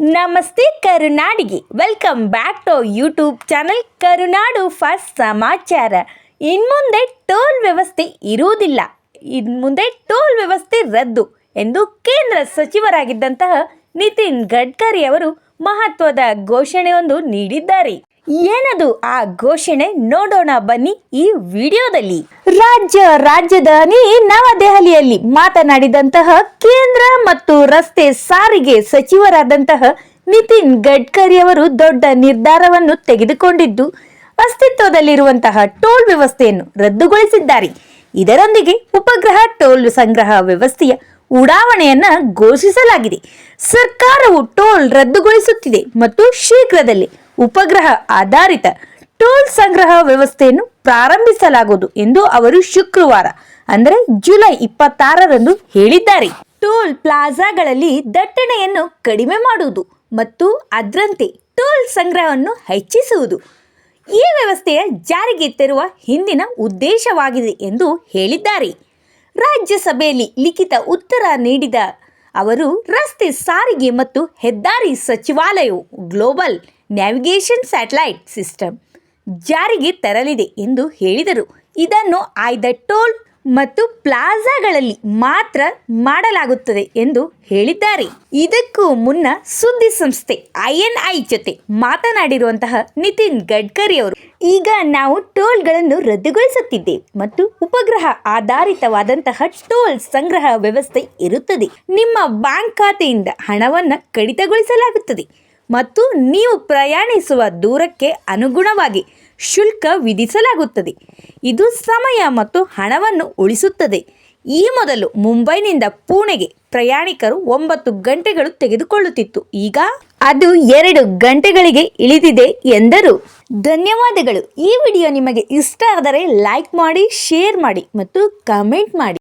ನಮಸ್ತೆ ಕರುನಾಡಿಗೆ. Welcome back to YouTube channel Karunadu first ಸಮಾಚಾರ. ಇನ್ಮುಂದೆ ಟೋಲ್ ವ್ಯವಸ್ಥೆ ಇರುವುದಿಲ್ಲ. ಇನ್ಮುಂದೆ ಟೋಲ್ ವ್ಯವಸ್ಥೆ ರದ್ದು ಎಂದು ಕೇಂದ್ರ ಸಚಿವರಾಗಿದ್ದಂತಹ ನಿತಿನ್ ಗಡ್ಕರಿ ಅವರು ಮಹತ್ವದ ಘೋಷಣೆಯೊಂದು ನೀಡಿದ್ದಾರೆ. ಏನದು ಆ ಘೋಷಣೆ ನೋಡೋಣ ಬನ್ನಿ ಈ ವಿಡಿಯೋದಲ್ಲಿ. ರಾಜ್ಯ ರಾಜಧಾನಿ ನವದೆಹಲಿಯಲ್ಲಿ ಮಾತನಾಡಿದಂತಹ ಕೇಂದ್ರ ಮತ್ತು ರಸ್ತೆ ಸಾರಿಗೆ ಸಚಿವರಾದಂತಹ ನಿತಿನ್ ಗಡ್ಕರಿ ಅವರು ದೊಡ್ಡ ನಿರ್ಧಾರವನ್ನು ತೆಗೆದುಕೊಂಡಿದ್ದು, ಅಸ್ತಿತ್ವದಲ್ಲಿರುವಂತಹ ಟೋಲ್ ವ್ಯವಸ್ಥೆಯನ್ನು ರದ್ದುಗೊಳಿಸಿದ್ದಾರೆ. ಇದರೊಂದಿಗೆ ಉಪಗ್ರಹ ಟೋಲ್ ಸಂಗ್ರಹ ವ್ಯವಸ್ಥೆಯ ಉಡಾವಣೆಯನ್ನ ಘೋಷಿಸಲಾಗಿದೆ. ಸರ್ಕಾರವು ಟೋಲ್ ರದ್ದುಗೊಳಿಸುತ್ತಿದೆ ಮತ್ತು ಶೀಘ್ರದಲ್ಲೇ ಉಪಗ್ರಹ ಆಧಾರಿತ ಟೋಲ್ ಸಂಗ್ರಹ ವ್ಯವಸ್ಥೆಯನ್ನು ಪ್ರಾರಂಭಿಸಲಾಗುವುದು ಎಂದು ಅವರು ಶುಕ್ರವಾರ, ಅಂದರೆ ಜುಲೈ ಇಪ್ಪತ್ತಾರರಂದು ಹೇಳಿದ್ದಾರೆ. ಟೋಲ್ ಪ್ಲಾಜಾಗಳಲ್ಲಿ ದಟ್ಟಣೆಯನ್ನು ಕಡಿಮೆ ಮಾಡುವುದು ಮತ್ತು ಅದರಂತೆ ಟೋಲ್ ಸಂಗ್ರಹವನ್ನು ಹೆಚ್ಚಿಸುವುದು ಈ ವ್ಯವಸ್ಥೆಯ ಜಾರಿಗೆ ತರುವ ಹಿಂದಿನ ಉದ್ದೇಶವಾಗಿದೆ ಎಂದು ಹೇಳಿದ್ದಾರೆ. ರಾಜ್ಯಸಭೆಯಲ್ಲಿ ಲಿಖಿತ ಉತ್ತರ ನೀಡಿದ ಅವರು, ರಸ್ತೆ ಸಾರಿಗೆ ಮತ್ತು ಹೆದ್ದಾರಿ ಸಚಿವಾಲಯವು ಗ್ಲೋಬಲ್ ನ್ಯಾವಿಗೇಷನ್ ಸ್ಯಾಟಲೈಟ್ ಸಿಸ್ಟಮ್ ಜಾರಿಗೆ ತರಲಿದೆ ಎಂದು ಹೇಳಿದರು. ಇದನ್ನು ಆಯ್ದ ಟೋಲ್ ಮತ್ತು ಪ್ಲಾಜಾಗಳಲ್ಲಿ ಮಾತ್ರ ಮಾಡಲಾಗುತ್ತದೆ ಎಂದು ಹೇಳಿದ್ದಾರೆ. ಇದಕ್ಕೂ ಮುನ್ನ ಸುದ್ದಿ ಸಂಸ್ಥೆ ಐಎನ್ಐ ಜೊತೆ ಮಾತನಾಡಿರುವಂತಹ ನಿತಿನ್ ಗಡ್ಕರಿ ಅವರು, ಈಗ ನಾವು ಟೋಲ್ಗಳನ್ನು ರದ್ದುಗೊಳಿಸುತ್ತಿದ್ದೇವೆ ಮತ್ತು ಉಪಗ್ರಹ ಆಧಾರಿತವಾದಂತಹ ಟೋಲ್ ಸಂಗ್ರಹ ವ್ಯವಸ್ಥೆ ಇರುತ್ತದೆ. ನಿಮ್ಮ ಬ್ಯಾಂಕ್ ಖಾತೆಯಿಂದ ಹಣವನ್ನು ಕಡಿತಗೊಳಿಸಲಾಗುತ್ತದೆ. ಮತ್ತು ನೀವು ಪ್ರಯಾಣಿಸುವ ದೂರಕ್ಕೆ ಅನುಗುಣವಾಗಿ ಶುಲ್ಕ ವಿಧಿಸಲಾಗುತ್ತದೆ. ಇದು ಸಮಯ ಮತ್ತು ಹಣವನ್ನು ಉಳಿಸುತ್ತದೆ. ಈ ಮೊದಲು ಮುಂಬೈನಿಂದ ಪುಣೆಗೆ ಪ್ರಯಾಣಿಕರು ಒಂಬತ್ತು ಗಂಟೆಗಳು ತೆಗೆದುಕೊಳ್ಳುತ್ತಿತ್ತು. ಈಗ ಅದು ಎರಡು ಗಂಟೆಗಳಿಗೆ ಇಳಿದಿದೆ ಎಂದರು. ಧನ್ಯವಾದಗಳು. ಈ ವಿಡಿಯೋ ನಿಮಗೆ ಇಷ್ಟ ಆದರೆ ಲೈಕ್ ಮಾಡಿ, ಶೇರ್ ಮಾಡಿ ಮತ್ತು ಕಮೆಂಟ್ ಮಾಡಿ.